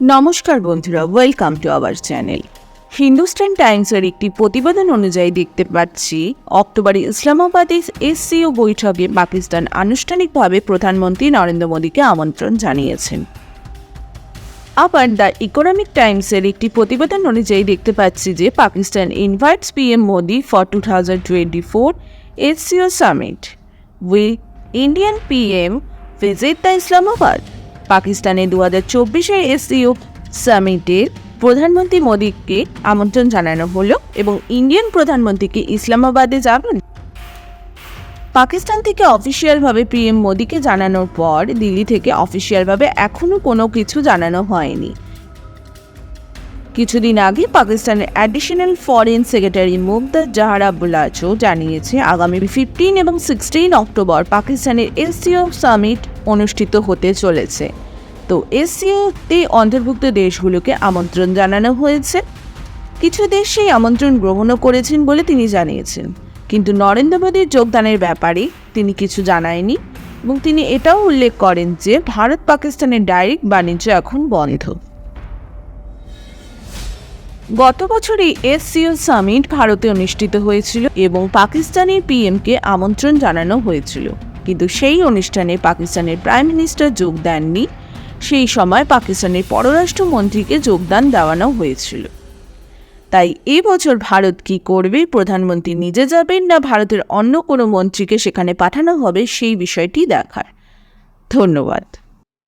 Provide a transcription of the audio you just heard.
নমস্কার বন্ধুরা welcome to our channel Hindustan টাইমসের একটি প্রতিবেদন অনুযায়ী দেখতে পাচ্ছি, অক্টোবরে ইসলামাবাদে এসসিও বৈঠকে পাকিস্তান আনুষ্ঠানিকভাবে প্রধানমন্ত্রী নরেন্দ্র মোদীকে আমন্ত্রণ জানিয়েছেন। আবার দ্য ইকোনমিক টাইমসের একটি প্রতিবেদন অনুযায়ী দেখতে পাচ্ছি যে Pakistan invites PM Modi for two thousand twenty four SCO summit we Indian PM visit the Islamabad পাকিস্তানে দু হাজার চব্বিশের এসসিও সামিটের প্রধানমন্ত্রী মোদীকে আমন্ত্রণ জানানো হলো এবং ইন্ডিয়ান প্রধানমন্ত্রীকে ইসলামাবাদে যাবেন। পাকিস্তান থেকে অফিসিয়ালভাবে পিএম মোদীকে জানানোর পর দিল্লি থেকে অফিসিয়ালভাবে এখনও কোনো কিছু জানানো হয়নি। কিছুদিন আগে পাকিস্তানের অ্যাডিশনাল ফরেন সেক্রেটারি মুমতাজ জাহার আবুল্লাচও জানিয়েছে, আগামী ফিফটিন এবং সিক্সটিন অক্টোবর পাকিস্তানের এসসিও সামিট অনুষ্ঠিত হতে চলেছে। তো এসসিওতে অন্তর্ভুক্ত দেশগুলোকে আমন্ত্রণ জানানো হয়েছে। কিছু দেশ সেই আমন্ত্রণ গ্রহণও করেছেন বলে তিনি জানিয়েছেন। কিন্তু নরেন্দ্র মোদীর যোগদানের ব্যাপারে তিনি কিছু জানায়নি এবং তিনি এটাও উল্লেখ করেন যে ভারত পাকিস্তানের ডাইরেক্ট বাণিজ্য এখন বন্ধ। গত বছরই এসসিও সামিট ভারতে অনুষ্ঠিত হয়েছিল এবং পাকিস্তানের পিএমকে আমন্ত্রণ জানানো হয়েছিল। কিন্তু সেই অনুষ্ঠানে পাকিস্তানের প্রাইম মিনিস্টার যোগ দেননি। সেই সময় পাকিস্তানের পররাষ্ট্রমন্ত্রীকে যোগদান দেওয়ানো হয়েছিল। তাই এবছর ভারত কি করবে, প্রধানমন্ত্রী নিজে যাবেন না ভারতের অন্য কোনো মন্ত্রীকে সেখানে পাঠানো হবে, সেই বিষয়টি দেখার। ধন্যবাদ।